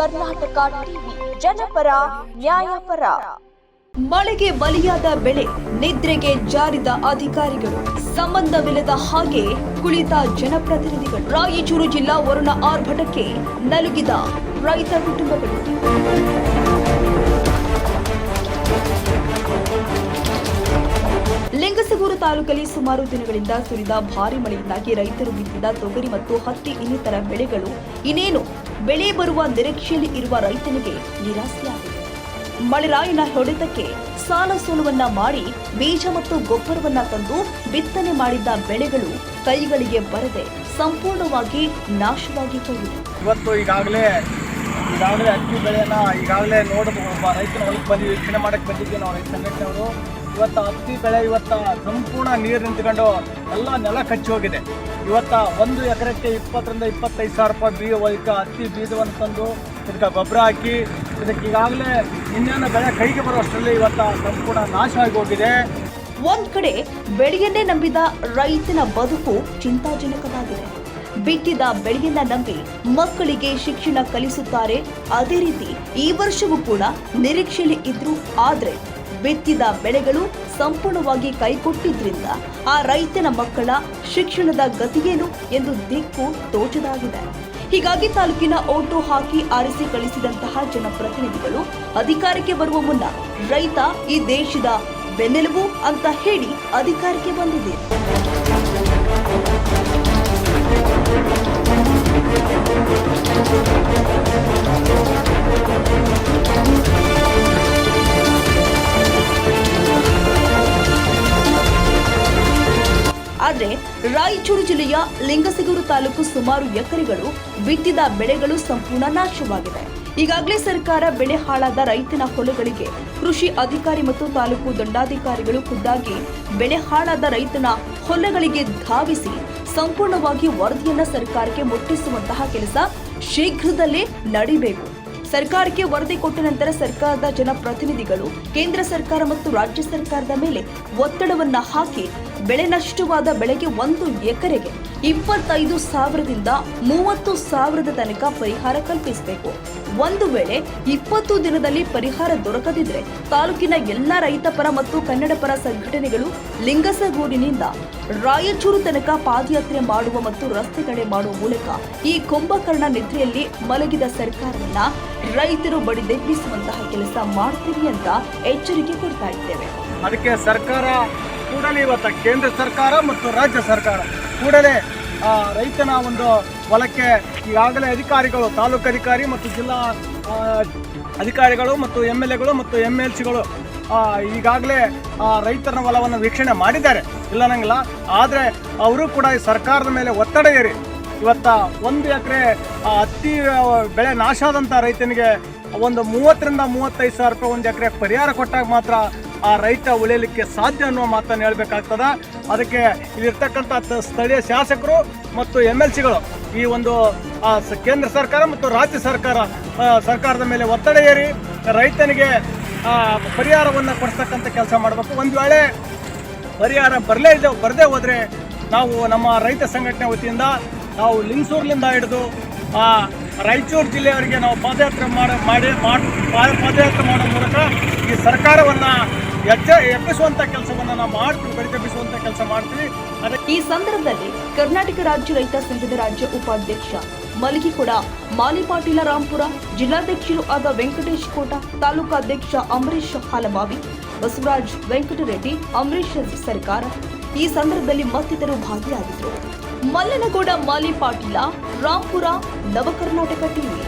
Karnataka TV, ಜನಪರ, ನ್ಯಾಯಪರ. ಮಳೆಗೆ ಬಲಿಯಾದ ಬೆಳೆ, ನಿದ್ರೆಗೆ ಜಾರಿದ ಅಧಿಕಾರಿಗಳು, ಸಂಬಂಧವಿಲ್ಲದ ಹಾಗೆ ಕುಳಿತ ಜನಪ್ರತಿನಿಧಿಗಳು. ರಾಯಚೂರು ಜಿಲ್ಲಾ ವರುಣ ಆರ್ಭಟಕ್ಕೆ ನಲುಗಿದ ರೈತ ಕುಟುಂಬಗಳು. ಲಿಂಗಸಗೂರು ತಾಲೂಕಲ್ಲಿ ಸುಮಾರು ದಿನಗಳಿಂದ ಸುರಿದ ಭಾರಿ ಮಳೆಯಿಂದಾಗಿ ರೈತರು ಬಿತ್ತಿದ ತೊಗರಿ ಮತ್ತು ಹತ್ತಿ ಇನ್ನಿತರ ಬೆಳೆಗಳು ಇನ್ನೇನು ಬೆಳೆ ಬರುವ ನಿರೀಕ್ಷೆಯಲ್ಲಿ ಇರುವ ರೈತನಿಗೆ ನಿರಾಸೆಯಾಗಿದೆ. ಮಳೆರಾಯನ ಹೊಡೆತಕ್ಕೆ ಸಾಲ ಸೋಲುವನ್ನ ಮಾಡಿ ಬೀಜ ಮತ್ತು ಗೊಬ್ಬರವನ್ನ ತಂದು ಬಿತ್ತನೆ ಮಾಡಿದ್ದ ಬೆಳೆಗಳು ಕೈಗಳಿಗೆ ಬರದೆ ಸಂಪೂರ್ಣವಾಗಿ ನಾಶವಾಗಿ ಇವತ್ತು ಈಗಾಗಲೇ ಈಗಾಗಲೇ ಅಕ್ಕಿ ಬೆಳೆಯನ್ನ ಈಗಾಗಲೇ ನೋಡಬಹುದು. ರೈತನ ಹೊಲಕ್ಕೆ ಬಂದು ವೀಕ್ಷಣೆ ಮಾಡಕ್ಕೆ ಬಂದಿದ್ದೀವಿ ನಾವು ರೈತ ಸಂಘಟನೆಯವರು. ಇವತ್ತು ಹತ್ತಿ ಬೆಳೆ, ಇವತ್ತು ಸಂಪೂರ್ಣ ನೀರು ನಿಂತ್ಕೊಂಡು ಎಲ್ಲ ನೆಲ ಕಚ್ಚಿ ಹೋಗಿದೆ. ಇವತ್ತ ಒಂದು ಎಕರೆಕ್ಕೆ ಇಪ್ಪತ್ತರಿಂದ ಇಪ್ಪತ್ತೈದು ಸಾವಿರ ರೂಪಾಯಿ ಬೀ ಇದಕ್ಕೆ ಹತ್ತಿ ಬೀಜವನ್ನು ತಂದು ಇದಕ್ಕೆ ಗೊಬ್ಬರ ಹಾಕಿ ಇದಕ್ಕೆ ಈಗಾಗಲೇ ಇನ್ನೇನು ಬೆಳೆ ಕೈಗೆ ಬರುವಷ್ಟರಲ್ಲಿ ಇವತ್ತ ಸಂಪೂರ್ಣ ನಾಶವಾಗಿ ಹೋಗಿದೆ. ಒಂದ್ ಕಡೆ ಬೆಳೆಯನ್ನೇ ನಂಬಿದ ರೈತನ ಬದುಕು ಚಿಂತಾಜನಕವಾಗಿದೆ. ಬಿತ್ತಿದ ಬೆಳೆಯನ್ನ ನಂಬಿ ಮಕ್ಕಳಿಗೆ ಶಿಕ್ಷಣ ಕಲಿಸುತ್ತಾರೆ. ಅದೇ ರೀತಿ ಈ ವರ್ಷವೂ ಕೂಡ ನಿರೀಕ್ಷೆಯಲ್ಲಿ ಇದ್ರು, ಆದ್ರೆ ಬಿತ್ತಿದ ಬೆಳೆಗಳು ಸಂಪೂರ್ಣವಾಗಿ ಕೈಕೊಟ್ಟಿದ್ರಿಂದ ಆ ರೈತನ ಮಕ್ಕಳ ಶಿಕ್ಷಣದ ಗತಿಯೇನು ಎಂದು ದಿಕ್ಕು ತೋಚದಾಗಿದೆ. ಹೀಗಾಗಿ ತಾಲೂಕಿನ ಓಟು ಹಾಕಿ ಆರಿಸಿ ಕಳಿಸಿದಂತಹ ಜನಪ್ರತಿನಿಧಿಗಳು ಅಧಿಕಾರಕ್ಕೆ ಬರುವ ಮುನ್ನ ರೈತ ಈ ದೇಶದ ಬೆನ್ನೆಲುಬು ಅಂತ ಹೇಳಿ ಅಧಿಕಾರಕ್ಕೆ ಬಂದಿದೆ. ಆದ್ರೆ ರಾಯಚೂರು ಜಿಲ್ಲೆಯ ಲಿಂಗಸಿಗೂರು ತಾಲೂಕು ಸುಮಾರು ಎಕರೆಗಳು ಬಿತ್ತಿದ ಬೆಳೆಗಳು ಸಂಪೂರ್ಣ ನಾಶವಾಗಿದೆ. ಈಗಾಗಲೇ ಸರ್ಕಾರ ಬೆಳೆ ಹಾಳಾದ ರೈತನ ಹೊಲಗಳಿಗೆ ಕೃಷಿ ಅಧಿಕಾರಿ ಮತ್ತು ತಾಲೂಕು ದಂಡಾಧಿಕಾರಿಗಳು ಖುದ್ದಾಗಿ ಬೆಳೆ ಹಾಳಾದ ರೈತನ ಹೊಲಗಳಿಗೆ ಧಾವಿಸಿ ಸಂಪೂರ್ಣವಾಗಿ ವರದಿಯನ್ನ ಸರ್ಕಾರಕ್ಕೆ ಮುಟ್ಟಿಸುವಂತಹ ಕೆಲಸ ಶೀಘ್ರದಲ್ಲೇ ನಡಿಬೇಕು. ಸರ್ಕಾರಕ್ಕೆ ವರದಿ ಕೊಟ್ಟ ನಂತರ ಸರ್ಕಾರದ ಜನಪ್ರತಿನಿಧಿಗಳು ಕೇಂದ್ರ ಸರ್ಕಾರ ಮತ್ತು ರಾಜ್ಯ ಸರ್ಕಾರದ ಮೇಲೆ ಒತ್ತಡವನ್ನ ಹಾಕಿ ಬೆಳೆ ನಷ್ಟವಾದ ಬೆಳೆಗೆ ಒಂದು ಎಕರೆಗೆ ಇಪ್ಪತ್ತೈದು ಸಾವಿರದಿಂದ ಮೂವತ್ತು ಸಾವಿರದ ತನಕ ಪರಿಹಾರ ಕಲ್ಪಿಸಬೇಕು. ಒಂದು ವೇಳೆ ಇಪ್ಪತ್ತು ದಿನದಲ್ಲಿ ಪರಿಹಾರ ದೊರಕದಿದ್ರೆ ತಾಲೂಕಿನ ಎಲ್ಲ ರೈತ ಪರ ಮತ್ತು ಕನ್ನಡ ಪರ ಸಂಘಟನೆಗಳು ಲಿಂಗಸಗೂರಿನಿಂದ ರಾಯಚೂರು ತನಕ ಪಾದಯಾತ್ರೆ ಮಾಡುವ ಮತ್ತು ರಸ್ತೆ ತಡೆ ಮಾಡುವ ಮೂಲಕ ಈ ಕುಂಭಕರ್ಣ ನಿದ್ರೆಯಲ್ಲಿ ಮಲಗಿದ ಸರ್ಕಾರವನ್ನ ರೈತರು ಬಡಿದೆಬ್ಬಿಸುವಂತಹ ಕೆಲಸ ಮಾಡ್ತೀವಿ ಅಂತ ಎಚ್ಚರಿಕೆ ಕೊಡ್ತಾ ಇದ್ದೇವೆ. ಅದಕ್ಕೆ ಸರ್ಕಾರ ಕೂಡಲೇ ಇವತ್ತು ಕೇಂದ್ರ ಸರ್ಕಾರ ಮತ್ತು ರಾಜ್ಯ ಸರ್ಕಾರ ಕೂಡಲೇ ರೈತನ ಒಂದು ಹೊಲಕ್ಕೆ ಈಗಾಗಲೇ ಅಧಿಕಾರಿಗಳು, ತಾಲೂಕು ಅಧಿಕಾರಿ ಮತ್ತು ಜಿಲ್ಲಾ ಅಧಿಕಾರಿಗಳು ಮತ್ತು ಎಂ ಎಲ್ ಎಗಳು ಮತ್ತು ಎಂ ಎಲ್ ಸಿಗಳು ಈಗಾಗಲೇ ರೈತರ ಹೊಲವನ್ನು ವೀಕ್ಷಣೆ ಮಾಡಿದ್ದಾರೆ. ಇಲ್ಲ ಅನ್ನಂಗಿಲ್ಲ. ಆದರೆ ಅವರು ಕೂಡ ಈ ಸರ್ಕಾರದ ಮೇಲೆ ಒತ್ತಡ ಏರಿ ಇವತ್ತ ಒಂದು ಎಕರೆ ಹತ್ತಿ ಬೆಳೆ ನಾಶ ಆದಂಥ ರೈತನಿಗೆ ಒಂದು ಮೂವತ್ತರಿಂದ ಮೂವತ್ತೈದು ಸಾವಿರ ರೂಪಾಯಿ ಒಂದು ಎಕರೆ ಪರಿಹಾರ ಕೊಟ್ಟಾಗ ಮಾತ್ರ ಆ ರೈತ ಉಳಿಯಲಿಕ್ಕೆ ಸಾಧ್ಯ ಅನ್ನುವ ಮಾತನ್ನು ಹೇಳಬೇಕಾಗ್ತದೆ. ಅದಕ್ಕೆ ಇಲ್ಲಿರ್ತಕ್ಕಂಥ ಸ್ಥಳೀಯ ಶಾಸಕರು ಮತ್ತು ಎಂ ಎಲ್ ಸಿಗಳು ಈ ಒಂದು ಕೇಂದ್ರ ಸರ್ಕಾರ ಮತ್ತು ರಾಜ್ಯ ಸರ್ಕಾರ ಸರ್ಕಾರದ ಮೇಲೆ ಒತ್ತಡ ಏರಿ ರೈತನಿಗೆ ಪರಿಹಾರವನ್ನು ಕೊಡಿಸ್ತಕ್ಕಂಥ ಕೆಲಸ ಮಾಡಬೇಕು. ಒಂದು ವೇಳೆ ಪರಿಹಾರ ಬರಲೇ ಇದೆ ಬರದೇ ಹೋದರೆ ನಾವು ನಮ್ಮ ರೈತ ಸಂಘಟನೆ ವತಿಯಿಂದ ನಾವು ಲಿಂಗಸೂರ್ಲಿಂದ ಹಿಡಿದು ಆ, ರಾಯಚೂರು ಜಿಲ್ಲೆಯವರಿಗೆ ನಾವು ಪಾದಯಾತ್ರೆ ಮಾಡಿ ಮಾಡಿ ಪಾದಯಾತ್ರೆ ಮಾಡೋ ಮೂಲಕ ಈ ಸರ್ಕಾರವನ್ನು ಎಚ್ಚ ಎಬ್ಬಿಸುವಂತ ಕೆಲಸವನ್ನು ನಾವು ಮಾಡ್ತೀವಿ ಕೆಲಸ ಮಾಡ್ತೀವಿ. ಈ ಸಂದರ್ಭದಲ್ಲಿ ಕರ್ನಾಟಕ ರಾಜ್ಯ ರೈತ ಸಂಘದ ರಾಜ್ಯ ಉಪಾಧ್ಯಕ್ಷ ಮಲಗಿಕೊಡ, ಮಾಲಿ ಪಾಟೀಲ ರಾಂಪುರ ಜಿಲ್ಲಾಧ್ಯಕ್ಷರು ಆದ ವೆಂಕಟೇಶ್ ಕೋಟ ತಾಲೂಕಾಧ್ಯಕ್ಷ ಅಂಬರೀಶ್ ಹಾಲಬಾವಿ ಬಸವರಾಜ್ ವೆಂಕಟರೆಡ್ಡಿ ಅಂಬರೀಶ್ ಸರ್ಕಾರ. ಈ ಸಂದರ್ಭದಲ್ಲಿ ಮತ್ತಿತರರು ಭಾಗಿಯಾಗಿದ್ದರು. ಮಲ್ಲನಗೌಡ, ಮಾಲಿ ಪಾಟೀಲ ರಾಂಪುರ ನವಕರ್ನಾಟಕ ಟಿವಿ.